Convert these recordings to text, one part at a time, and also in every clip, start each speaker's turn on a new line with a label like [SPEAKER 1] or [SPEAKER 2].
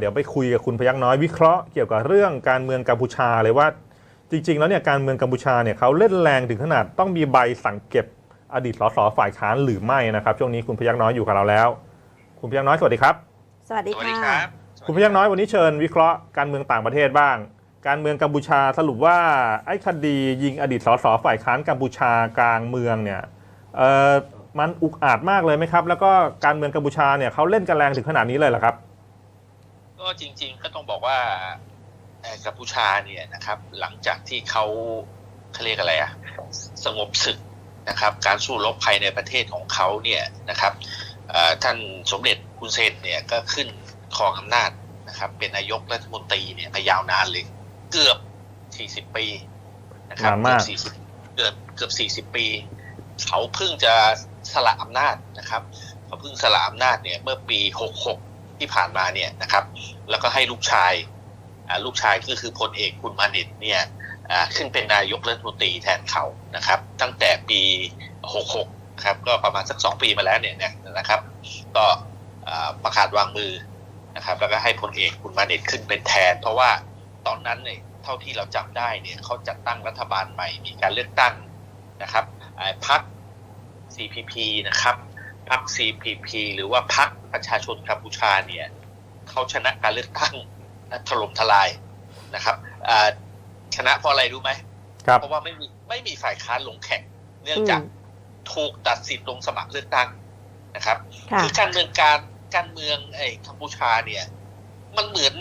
[SPEAKER 1] เดี๋ยวไปคุยกับคุณพยักน้อยวิเคราะห์เกี่ยวกับเรื่องการเมืองกัมพูชาเลยว่าจริง ๆ แล้วเนี่ยการเมืองกัมพูชาเนี่ยเขาเล่นแรงถึงขนาดต้องมีใบสั่งเก็บอดีตสสฝ่ายค้านหรือไม่นะครับ ช่วงนี้คุณพยักน้อยอยู่กับเราแล้ว คุณพยักน้อยสวัสดีครับ
[SPEAKER 2] สวัสดีค่ะ
[SPEAKER 3] ครับ
[SPEAKER 1] คุณพยักน้อยวันนี้เชิญวิเคราะห์การเมืองต่างประเทศบ้าง การเมืองกัมพูชาสรุปว่าไอ้คดียิงอดีตสสฝ่ายค้านกัมพูชากลางเมืองเนี่ยเออมันอุกอาจมากเลยไหมครับ แล้วก็การเมืองกัมพูชาเนี่ยเขาเล่นกันแรงถึงขนาดนี้เลยเหรอครับ
[SPEAKER 3] ก็จริงๆก็ต้องบอกว่าเอ่อกัมพูชาเนี่ยนะครับ หลังจากที่เขาเขาเรียกอะไรอะสงบศึกนะครับ การสู้รบภายในประเทศของเขาเนี่ยนะครับเอ่อท่านสมเด็จคุณเซนเนี่ยก็ขึ้นครองอำนาจนะครับเป็นนายกรัฐมนตรีเนี่ยมายาวนานเลยเกือบ 40 ปีนะครับ
[SPEAKER 1] นานมาก
[SPEAKER 3] เกือบ40เกือบเกือบ40 ปี เขาเพิ่งจะสละอำนาจนะครับเขาเพิ่งสละอำนาจเนี่ยเมื่อปี 66 ที่ผ่านมาเนี่ยนะครับ แล้วก็ให้ลูกชายลูกชายก็คือพลเอกคุณมานิตเนี่ยขึ้นเป็นนายกรัฐมนตรีแทนเขานะครับ ตั้งแต่ปี 66 ครับ ก็ประมาณสัก 2 ปีมาแล้วเนี่ยนะครับ ก็ประกาศวางมือนะครับ แล้วก็ให้พลเอกคุณมานิตขึ้นเป็นแทน เพราะว่าตอนนั้นเนี่ยเท่าที่เราจำได้เนี่ยเขาจัดตั้งรัฐบาลใหม่มีการเลือกตั้งนะครับพรรค CPP นะครับ พรรค CPP หรือว่าพรรคประชาชนกัมพูชาเนี่ยเขาชนะการเลือกตั้งถล่มทลายนะครับอ่าชนะเพราะอะไรรู้ไหม
[SPEAKER 1] ครับ
[SPEAKER 3] เพราะว่าไม่มีไม่มีฝ่ายค้านลงแข่ง เนื่องจากถูกตัดสิทธิ์ลงสมัครเลือกตั้งนะครับ
[SPEAKER 2] ค่ะ
[SPEAKER 3] คือการเมืองการการเมืองไอ้กัมพูชาเนี่ย มันเหมือน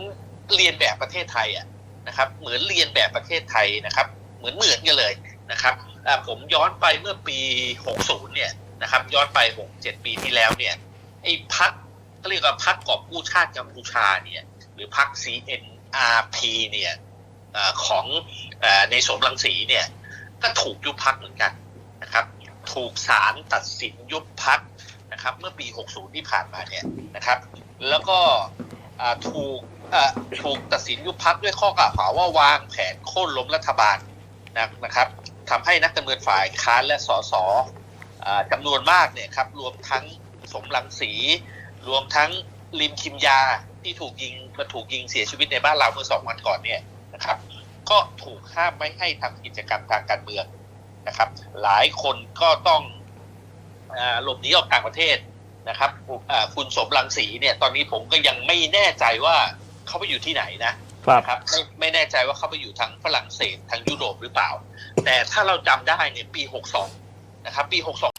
[SPEAKER 3] เรียนแบบประเทศไทยอะนะครับ เหมือนเรียนแบบประเทศไทยนะครับ เหมือนเหมือนกันเลยนะครับอ่าผมย้อนไปเมื่อปี 60 เนี่ย นะครับ ย้อนไป6-7ปีที่แล้วเนี่ยไอ้พักเขาเรียกว่าพักกอบกู้ชาติกัมพูชาเนี่ย หรือพัก CNRP เนี่ยอของอในสมรังสีเนี่ย ก็ถูกยุบพักเหมือนกันนะครับ ถูกศาลตัดสินยุบพักนะครับ เมื่อปี 60 ที่ผ่านมาเนี่ยนะครับ แล้วก็ถูกถูกตัดสินยุบพักด้วยข้อกล่าวหาว่าวางแผนโค่นล้มรัฐบาลนะนะครับทำให้นักการเมืองฝ่ายค้านและสสอ จำนวนมากเนี่ยครับรวมทั้งสมรังสี รวมทั้งลิมคิมยาที่ถูกยิงมาถูกยิงเสียชีวิตในบ้านเราเมื่อสองวันก่อนเนี่ยนะครับ ก็ถูกห้ามไม่ให้ทำกิจกรรมทางการเมืองนะครับ หลายคนก็ต้องอาหลบหนีออกต่างประเทศนะครับอ่าคุณสมรังสีเนี่ยตอนนี้ผมก็ยังไม่แน่ใจว่าเขาไปอยู่ที่ไหนนะครับนะครับไม่ไม่แน่ใจว่าเขาไปอยู่ทางฝรั่งเศสทางยุโรปหรือเปล่า แต่ถ้าเราจำได้เนี่ยปี 62 นะครับปี 62